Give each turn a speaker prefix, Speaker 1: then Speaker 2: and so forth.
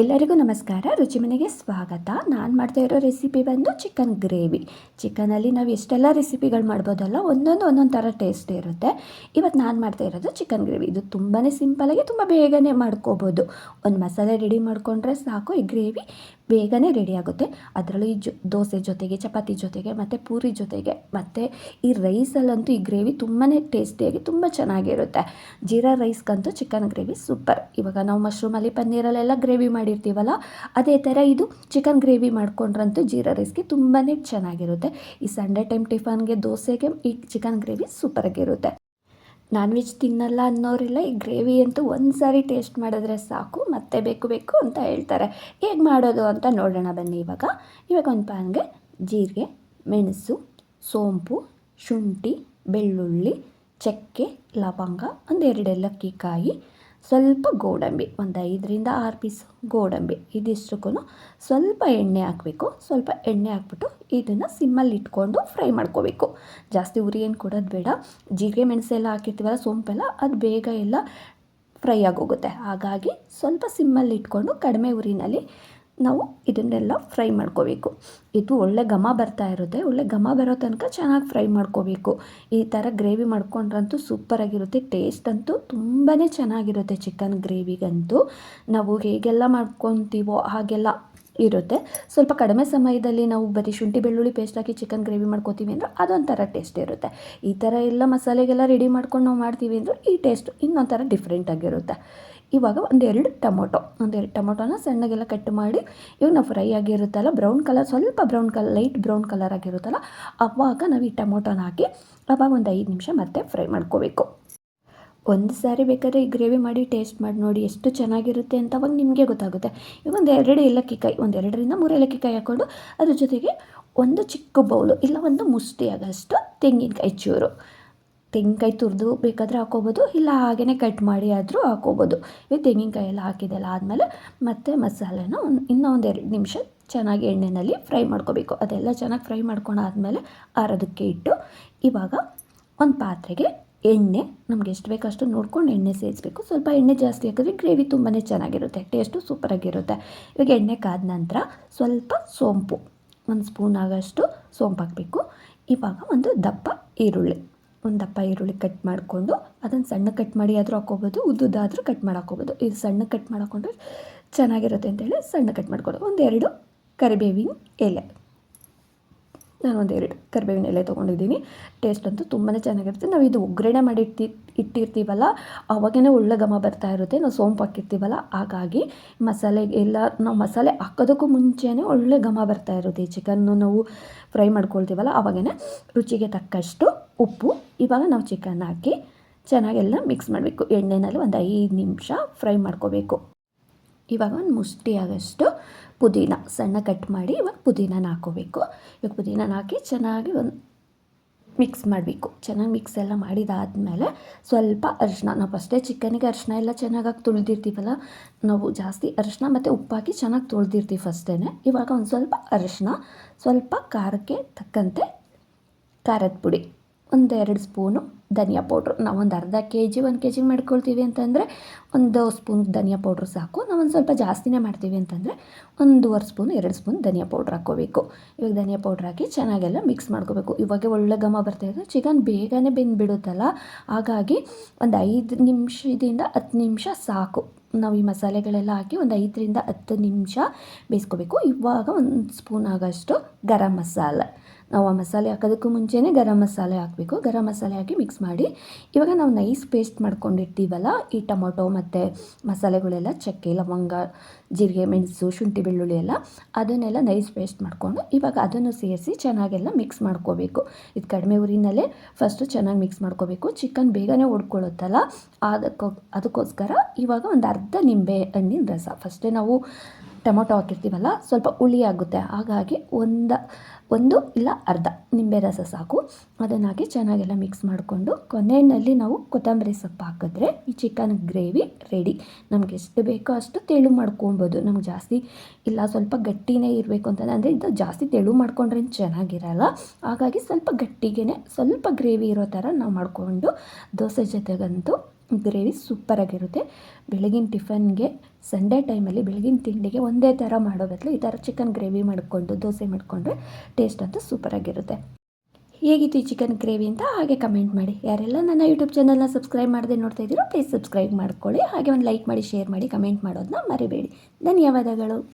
Speaker 1: ಎಲ್ಲರಿಗೂ ನಮಸ್ಕಾರ. ರುಚಿ ಮನೆಗೆ ಸ್ವಾಗತ. ನಾನು ಮಾಡ್ತಾ ಇರೋ ರೆಸಿಪಿ ಬಂದು ಚಿಕನ್ ಗ್ರೇವಿ. ಚಿಕನಲ್ಲಿ ನಾವು ಎಷ್ಟೆಲ್ಲ ರೆಸಿಪಿಗಳು ಮಾಡ್ಬೋದಲ್ಲ, ಒಂದೊಂದು ಒಂದೊಂದು ಥರ ಟೇಸ್ಟ್ ಇರುತ್ತೆ. ಇವತ್ತು ನಾನು ಮಾಡ್ತಾ ಇರೋದು ಚಿಕನ್ ಗ್ರೇವಿ. ಇದು ತುಂಬಾ ಸಿಂಪಲಾಗಿ ತುಂಬ ಬೇಗನೆ ಮಾಡ್ಕೋಬೋದು. ಒಂದು ಮಸಾಲೆ ರೆಡಿ ಮಾಡಿಕೊಂಡ್ರೆ ಸಾಕು ಈ ಗ್ರೇವಿ. ಬೇಗನೆ ರೆಡಿ ಆಗುತ್ತೆ. ಅದರಲ್ಲೂ ಈ ಜೊ, ದೋಸೆ ಜೊತೆಗೆ, ಚಪಾತಿ ಜೊತೆಗೆ, ಮತ್ತು ಪೂರಿ ಜೊತೆಗೆ, ಮತ್ತು ಈ ರೈಸಲ್ಲಂತೂ ಈ ಗ್ರೇವಿ ತುಂಬಾ ಟೇಸ್ಟಿಯಾಗಿ ತುಂಬ ಚೆನ್ನಾಗಿರುತ್ತೆ. ಜೀರಾ ರೈಸ್ಗಂತೂ ಚಿಕನ್ ಗ್ರೇವಿ ಸೂಪರ್ ಇವಾಗ ನಾವು ಮಶ್ರೂಮಲ್ಲಿ ಪನ್ನೀರಲ್ಲೆಲ್ಲ ಗ್ರೇವಿ ಮಾಡಿರ್ತೀವಲ್ಲ, ಅದೇ ಥರ ಇದು ಚಿಕನ್ ಗ್ರೇವಿ ಮಾಡ್ಕೊಂಡ್ರಂತೂ ಜೀರಾ ರೈಸ್ಗೆ ತುಂಬಾ ಚೆನ್ನಾಗಿರುತ್ತೆ. ಈ ಸಂಡೇ ಟೈಮ್ ಟಿಫನ್ಗೆ ದೋಸೆಗೆ ಈ ಚಿಕನ್ ಗ್ರೇವಿ ಸೂಪರಾಗಿರುತ್ತೆ ನಾನ್ ವೆಜ್ ತಿನ್ನಲ್ಲ ಅನ್ನೋರೆಲ್ಲ, ಈ ಗ್ರೇವಿ ಅಂತೂ ಒಂದು ಸಾರಿ ಟೇಸ್ಟ್ ಮಾಡಿದ್ರೆ ಸಾಕು, ಮತ್ತೆ ಬೇಕು ಬೇಕು ಅಂತ ಹೇಳ್ತಾರೆ. ಹೇಗೆ ಮಾಡೋದು ಅಂತ ನೋಡೋಣ ಬನ್ನಿ ಇವಾಗ. ಇವಾಗ ಒಂದು ಪ್ಯಾನ್ಗೆ ಜೀರಿಗೆ, ಮೆಣಸು, ಸೋಂಪು, ಶುಂಠಿ, ಬೆಳ್ಳುಳ್ಳಿ, ಚಕ್ಕೆ, ಲವಂಗ ಒಂದೆರಡು ಏಲಕ್ಕಿ ಕಾಯಿ ಸ್ವಲ್ಪ ಗೋಡಂಬಿ, ಒಂದು ಐದರಿಂದ ಆರು ಪೀಸ್ ಗೋಡಂಬಿ ಇದಿಷ್ಟಕ್ಕೂ ಸ್ವಲ್ಪ ಎಣ್ಣೆ ಹಾಕಬೇಕು. ಸ್ವಲ್ಪ ಎಣ್ಣೆ ಹಾಕ್ಬಿಟ್ಟು ಇದನ್ನು ಸಿಮ್ಮಲ್ಲಿ ಇಟ್ಕೊಂಡು ಫ್ರೈ ಮಾಡ್ಕೋಬೇಕು. ಜಾಸ್ತಿ ಉರಿ ಏನು ಕೊಡೋದು ಬೇಡ. ಜೀರಿಗೆ ಮೆಣಸೆಲ್ಲ ಹಾಕಿರ್ತೀವಲ್ಲ, ಸೊಂಪೆಲ್ಲ, ಅದು ಬೇಗ ಎಲ್ಲ ಫ್ರೈ ಆಗೋಗುತ್ತೆ. ಹಾಗಾಗಿ ಸ್ವಲ್ಪ ಸಿಮ್ಮಲ್ಲಿ ಇಟ್ಕೊಂಡು ಕಡಿಮೆ ಉರಿನಲ್ಲಿ ನಾವು ಇದನ್ನೆಲ್ಲ ಫ್ರೈ ಮಾಡ್ಕೋಬೇಕು. ಇದು ಒಳ್ಳೆ ಘಮ ಬರ್ತಾ ಇರುತ್ತೆ. ಒಳ್ಳೆ ಘಮ ಬರೋ ತನಕ ಚೆನ್ನಾಗಿ ಫ್ರೈ ಮಾಡ್ಕೋಬೇಕು. ಈ ಥರ ಗ್ರೇವಿ ಮಾಡ್ಕೊಂಡ್ರಂತೂ ಸೂಪರಾಗಿರುತ್ತೆ ಟೇಸ್ಟ್ ಅಂತೂ ತುಂಬಾ ಚೆನ್ನಾಗಿರುತ್ತೆ ಚಿಕನ್ ಗ್ರೇವಿಗಂತೂ. ನಾವು ಹೇಗೆಲ್ಲ ಮಾಡ್ಕೊತೀವೋ ಹಾಗೆಲ್ಲ ಇರುತ್ತೆ. ಸ್ವಲ್ಪ ಕಡಿಮೆ ಸಮಯದಲ್ಲಿ ನಾವು ಬರೀ ಶುಂಠಿ, ಬೆಳ್ಳುಳ್ಳಿ ಪೇಸ್ಟ್ ಹಾಕಿ ಚಿಕನ್ ಗ್ರೇವಿ ಮಾಡ್ಕೋತೀವಿ ಅಂದರೆ ಅದೊಂಥರ ಟೇಸ್ಟ್ ಇರುತ್ತೆ. ಈ ಥರ ಎಲ್ಲ ಮಸಾಲೆಗೆಲ್ಲ ರೆಡಿ ಮಾಡ್ಕೊಂಡು ನಾವು ಮಾಡ್ತೀವಿ ಅಂದರೆ ಈ ಟೇಸ್ಟ್ ಇನ್ನೊಂಥರ ಡಿಫ್ರೆಂಟಾಗಿರುತ್ತೆ ಇವಾಗ ಒಂದೆರಡು ಟೊಮೊಟೊ. ಒಂದೆರಡು ಟೊಮೊಟೊನ ಸಣ್ಣಗೆಲ್ಲ ಕಟ್ ಮಾಡಿ, ಇವಾಗ ನಾವು ಫ್ರೈ ಆಗಿರುತ್ತಲ್ಲ, ಬ್ರೌನ್ ಕಲರ್, ಸ್ವಲ್ಪ brown colour, light brown colour ಆಗಿರುತ್ತಲ್ಲ, ಅವಾಗ ನಾವು ಈ ಟೊಮೊಟೊನ ಹಾಕಿ, ಅವಾಗ ಒಂದು ಐದು ನಿಮಿಷ ಮತ್ತೆ ಫ್ರೈ ಮಾಡ್ಕೋಬೇಕು. ಒಂದು ಸಾರಿ ಬೇಕಾದ್ರೆ ಈ ಗ್ರೇವಿ ಮಾಡಿ, ಟೇಸ್ಟ್ ಮಾಡಿ ನೋಡಿ ಎಷ್ಟು ಚೆನ್ನಾಗಿರುತ್ತೆ ಅಂತ ಅವಾಗ ನಿಮಗೆ ಗೊತ್ತಾಗುತ್ತೆ. ಈಗ ಒಂದು ಎರಡು ಏಲಕ್ಕಿ ಕಾಯಿ ಒಂದು ಎರಡರಿಂದ ಮೂರು ಏಲಕ್ಕಿಕಾಯಿ ಹಾಕ್ಕೊಂಡು ಅದ್ರ ಜೊತೆಗೆ ಒಂದು ಚಿಕ್ಕ ಬೌಲು ಇಲ್ಲ ಒಂದು ಮುಷ್ಟಿ ಆಗೋಷ್ಟು ತೆಂಗಿನಕಾಯಿ ಚೂರು. ತೆಂಗಿನಕಾಯಿ ತುರಿದು ಬೇಕಾದರೆ ಹಾಕೋಬೋದು ಇಲ್ಲ ಹಾಗೆಯೇ ಕಟ್ ಮಾಡಿ ಆದರೂ ಹಾಕೋಬೋದು ಈ ತೆಂಗಿನಕಾಯಿ ಎಲ್ಲ ಹಾಕಿದೆಲ್ಲ ಆದಮೇಲೆ ಮತ್ತೆ ಮಸಾಲೆನ ಇನ್ನೂ ಒಂದು ಎರಡು ನಿಮಿಷ ಚೆನ್ನಾಗಿ ಎಣ್ಣೆಯಲ್ಲಿ ಫ್ರೈ ಮಾಡ್ಕೋಬೇಕು. ಅದೆಲ್ಲ ಚೆನ್ನಾಗಿ ಫ್ರೈ ಮಾಡ್ಕೊಂಡಾದಮೇಲೆ ಆರೋದಕ್ಕೆ ಇಟ್ಟು ಇವಾಗ ಒಂದು ಪಾತ್ರೆಗೆ ಎಣ್ಣೆ, ನಮ್ಗೆ ಎಷ್ಟು ಬೇಕೋ ಅಷ್ಟು ನೋಡ್ಕೊಂಡು ಎಣ್ಣೆ ಸೇರಿಸ್ಬೇಕು. ಸ್ವಲ್ಪ ಎಣ್ಣೆ ಜಾಸ್ತಿ ಹಾಕಿದ್ರೆ ಗ್ರೇವಿ ತುಂಬಾ ಚೆನ್ನಾಗಿರುತ್ತೆ, ಟೇಸ್ಟು ಸೂಪರಾಗಿರುತ್ತೆ. ಇವಾಗ ಎಣ್ಣೆ ಕಾದ ನಂತರ ಸ್ವಲ್ಪ ಸೋಂಪು, ಒಂದು ಸ್ಪೂನ್ ಆಗೋಷ್ಟು ಸೋಂಪು ಹಾಕಬೇಕು ಇವಾಗ ಒಂದು ದಪ್ಪ ಈರುಳ್ಳಿ. ಒಂದು ದಪ್ಪ ಈರುಳ್ಳಿ ಕಟ್ ಮಾಡಿಕೊಂಡು, ಅದನ್ನು ಸಣ್ಣ ಕಟ್ ಮಾಡಿ ಆದರೂ ಹಾಕ್ಕೋಬೋದು ಉದ್ದುದಾದರೂ ಕಟ್ ಮಾಡಿ ಹಾಕೋಬೋದು ಇದು ಸಣ್ಣ ಕಟ್ ಮಾಡಿ ಚೆನ್ನಾಗಿರುತ್ತೆ ಅಂತೇಳಿ ಸಣ್ಣ ಕಟ್ ಮಾಡ್ಕೊಳ್ಳೋದು ಒಂದೆರಡು ಕರಿಬೇವಿನ ಎಲೆ. ನಾನು ಎರಡು ಕರಿಬೇವಿನ ಎಲೆ ತೊಗೊಂಡಿದ್ದೀನಿ. ಟೇಸ್ಟ್ ಅಂತೂ ತುಂಬಾ ಚೆನ್ನಾಗಿರುತ್ತೆ. ನಾವು ಇದು ಒಗ್ಗರಣೆ ಮಾಡಿ ಇಟ್ಟಿ, ಇಟ್ಟಿರ್ತೀವಲ್ಲ ಅವಾಗೇ ಒಳ್ಳೆ ಘಮ ಬರ್ತಾ ಇರುತ್ತೆ. ನಾವು ಸೋಂಪು ಹಾಕಿರ್ತೀವಲ್ಲ, ಹಾಗಾಗಿ ಮಸಾಲೆ ಎಲ್ಲ, ನಾವು ಮಸಾಲೆ ಹಾಕೋದಕ್ಕೂ ಮುಂಚೆನೇ ಒಳ್ಳೆ ಘಮ ಬರ್ತಾ ಇರುತ್ತೆ. ಚಿಕನ್ನು ನಾವು ಫ್ರೈ ಮಾಡ್ಕೊಳ್ತೀವಲ್ಲ ಅವಾಗೇ ರುಚಿಗೆ ತಕ್ಕಷ್ಟು ಉಪ್ಪು. ಇವಾಗ ನಾವು ಚಿಕನ್ ಹಾಕಿ ಚೆನ್ನಾಗೆಲ್ಲ ಮಿಕ್ಸ್ ಮಾಡಬೇಕು. ಎಣ್ಣೆನಲ್ಲಿ ಒಂದು ಐದು ನಿಮಿಷ ಫ್ರೈ ಮಾಡ್ಕೋಬೇಕು. ಇವಾಗ ಒಂದು ಮುಷ್ಟಿ ಪುದೀನ ಸಣ್ಣ ಕಟ್ ಮಾಡಿ ಇವಾಗ ಪುದೀನನ ಹಾಕೋಬೇಕು. ಇವಾಗ ಪುದೀನನ ಹಾಕಿ ಚೆನ್ನಾಗಿ ಒಂದು ಮಿಕ್ಸ್ ಮಾಡಬೇಕು. ಚೆನ್ನಾಗಿ ಮಿಕ್ಸ್ ಎಲ್ಲ ಮಾಡಿದಾದಮೇಲೆ ಸ್ವಲ್ಪ ಅರಿಶಿನ ನಾವು ಫಸ್ಟೇ ಚಿಕನಿಗೆ ಅರಿಶಿನ ಎಲ್ಲ ಚೆನ್ನಾಗಾಗಿ ತುಳಿದಿರ್ತೀವಲ್ಲ, ನಾವು ಜಾಸ್ತಿ ಅರಿಶಿನ ಮತ್ತು ಉಪ್ಪಾಕಿ ಚೆನ್ನಾಗಿ ತೊಳೆದಿರ್ತೀವಿ ಫಸ್ಟೇ ಇವಾಗ ಒಂದು ಸ್ವಲ್ಪ ಅರಿಶಿನ ಸ್ವಲ್ಪ ಖಾರಕ್ಕೆ ತಕ್ಕಂತೆ ಖಾರದ ಪುಡಿ. ಒಂದೆರಡು ಸ್ಪೂನು ಧನಿಯಾ ಪೌಡ್ರು. ನಾವು ಒಂದು ಅರ್ಧ ಕೆ ಜಿ ಒಂದು ಕೆ ಜಿಗೆ ಮಾಡ್ಕೊಳ್ತೀವಿ ಅಂತಂದರೆ ಒಂದು ಸ್ಪೂನ್ ಧನಿಯಾ ಪೌಡ್ರ್ ಸಾಕು. ನಾವು ಒಂದು ಸ್ವಲ್ಪ ಜಾಸ್ತಿನೇ ಮಾಡ್ತೀವಿ ಅಂತಂದರೆ ಒಂದೂವರೆ ಸ್ಪೂನ್, ಎರಡು ಸ್ಪೂನ್ ಧನಿಯಾ ಪೌಡ್ರ್ ಹಾಕ್ಕೋಬೇಕು. ಇವಾಗ ಧನಿಯಾ ಪೌಡ್ರ್ ಹಾಕಿ ಚೆನ್ನಾಗೆಲ್ಲ ಮಿಕ್ಸ್ ಮಾಡ್ಕೋಬೇಕು. ಇವಾಗ ಒಳ್ಳೆ ಘಮ ಬರ್ತಾಯಿದೆ ಚಿಕನ್ ಬೇಗನೆ ಬೆಂದುಬಿಡುತ್ತಲ್ಲ? ಹಾಗಾಗಿ ಒಂದು ಐದು ನಿಮಿಷದಿಂದ ಹತ್ತು ನಿಮಿಷ ಸಾಕು. ನಾವು ಈ ಮಸಾಲೆಗಳೆಲ್ಲ ಹಾಕಿ ಒಂದು ಐದರಿಂದ ಹತ್ತು ನಿಮಿಷ ಬೇಯಿಸ್ಕೋಬೇಕು. ಇವಾಗ ಒಂದು ಸ್ಪೂನ್ ಆಗೋಷ್ಟು ಗರಂ ಮಸಾಲೆ. ನಾವು ಆ ಮಸಾಲೆ ಹಾಕೋದಕ್ಕೂ ಮುಂಚೆನೇ ಗರಂ ಮಸಾಲೆ ಹಾಕಬೇಕು. ಗರಂ ಮಸಾಲೆ ಹಾಕಿ ಮಿಕ್ಸ್ ಮಾಡಿ. ಇವಾಗ ನಾವು ನೈಸ್ ಪೇಸ್ಟ್ ಮಾಡ್ಕೊಂಡಿರ್ತೀವಲ್ಲ, ಈ ಟೊಮೊಟೊ ಮತ್ತು ಮಸಾಲೆಗಳೆಲ್ಲ ಚಕ್ಕೆ, ಲವಂಗ, ಜೀರಿಗೆ, ಮೆಣಸು, ಶುಂಠಿ, ಬೆಳ್ಳುಳ್ಳಿ ಎಲ್ಲ, ಅದನ್ನೆಲ್ಲ ನೈಸ್ ಪೇಸ್ಟ್ ಮಾಡಿಕೊಂಡು ಇವಾಗ ಅದನ್ನು ಸೇರಿಸಿ ಚೆನ್ನಾಗೆಲ್ಲ ಮಿಕ್ಸ್ ಮಾಡ್ಕೋಬೇಕು. ಇದು ಕಡಿಮೆ ಊರಿನಲ್ಲೇ ಫಸ್ಟು ಚೆನ್ನಾಗಿ ಮಿಕ್ಸ್ ಮಾಡ್ಕೋಬೇಕು. ಚಿಕನ್ ಬೇಗನೆ ಉಡ್ಕೊಳ್ಳುತ್ತಲ್ಲ ಅದಕ್ಕೋ ಅದಕ್ಕೋಸ್ಕರ ಇವಾಗ ಒಂದು ಅರ್ಧ ನಿಂಬೆ ಹಣ್ಣಿನ ರಸ. ಫಸ್ಟೇ ನಾವು ಟೊಮೊಟೊ ಹಾಕಿರ್ತೀವಲ್ಲ, ಸ್ವಲ್ಪ ಹುಳಿ ಆಗುತ್ತೆ. ಹಾಗಾಗಿ ಒಂದು ಒಂದು ಇಲ್ಲ ಅರ್ಧ ನಿಂಬೆ ರಸ ಸಾಕು. ಅದನ್ನು ಹಾಕಿ ಚೆನ್ನಾಗೆಲ್ಲ ಮಿಕ್ಸ್ ಮಾಡಿಕೊಂಡು ಕೊನೆಯಲ್ಲಿ ನಾವು ಕೊತ್ತಂಬರಿ ಸೊಪ್ಪು ಹಾಕಿದ್ರೆ ಈ ಚಿಕನ್ ಗ್ರೇವಿ ರೆಡಿ ನಮ್ಗೆ ಎಷ್ಟು ಬೇಕೋ ಅಷ್ಟು ತೆಳು ಮಾಡ್ಕೊಬೋದು. ನಮ್ಗೆ ಜಾಸ್ತಿ ಇಲ್ಲ, ಸ್ವಲ್ಪ ಗಟ್ಟಿನೇ ಇರಬೇಕು ಅಂತಂದರೆ, ಅಂದರೆ ಇದು ಜಾಸ್ತಿ ತೆಳು ಮಾಡ್ಕೊಂಡ್ರೆ ಚೆನ್ನಾಗಿರಲ್ಲ. ಹಾಗಾಗಿ ಸ್ವಲ್ಪ ಗಟ್ಟಿಗೆ ಸ್ವಲ್ಪ ಗ್ರೇವಿ ಇರೋ ಥರ ನಾವು ಮಾಡಿಕೊಂಡು ದೋಸೆ ಜೊತೆಗಂತೂ ಗ್ರೇವಿ ಸೂಪರಾಗಿರುತ್ತೆ. ಬೆಳಗಿನ ಟಿಫನ್ಗೆ ಸಂಡೇ ಟೈಮಲ್ಲಿ ಬೆಳಗಿನ ತಿಂಡಿಗೆ ಒಂದೇ ಥರ ಮಾಡೋ ಬದಲು ಈ ಥರ ಚಿಕನ್ ಗ್ರೇವಿ ಮಾಡಿಕೊಂಡು, ದೋಸೆ ಮಾಡಿಕೊಂಡ್ರೆ ಟೇಸ್ಟ್ ಅಂತೂ ಸೂಪರಾಗಿರುತ್ತೆ. ಹೇಗಿತ್ತು ಈ ಚಿಕನ್ ಗ್ರೇವಿ ಅಂತ ಹಾಗೆ ಕಮೆಂಟ್ ಮಾಡಿ. ಯಾರೆಲ್ಲ ನನ್ನ ಯೂಟ್ಯೂಬ್ ಚಾನಲ್ನ ಸಬ್ಸ್ಕ್ರೈಬ್ ಮಾಡದೆ ನೋಡ್ತಾ ಇದ್ದೀರೋ, ಪ್ಲೀಸ್ ಸಬ್ಸ್ಕ್ರೈಬ್ ಮಾಡ್ಕೊಳ್ಳಿ. ಹಾಗೆ ಒಂದು ಲೈಕ್ ಮಾಡಿ, ಶೇರ್ ಮಾಡಿ, ಕಮೆಂಟ್ ಮಾಡೋದನ್ನ ಮರಿಬೇಡಿ. ಧನ್ಯವಾದಗಳು.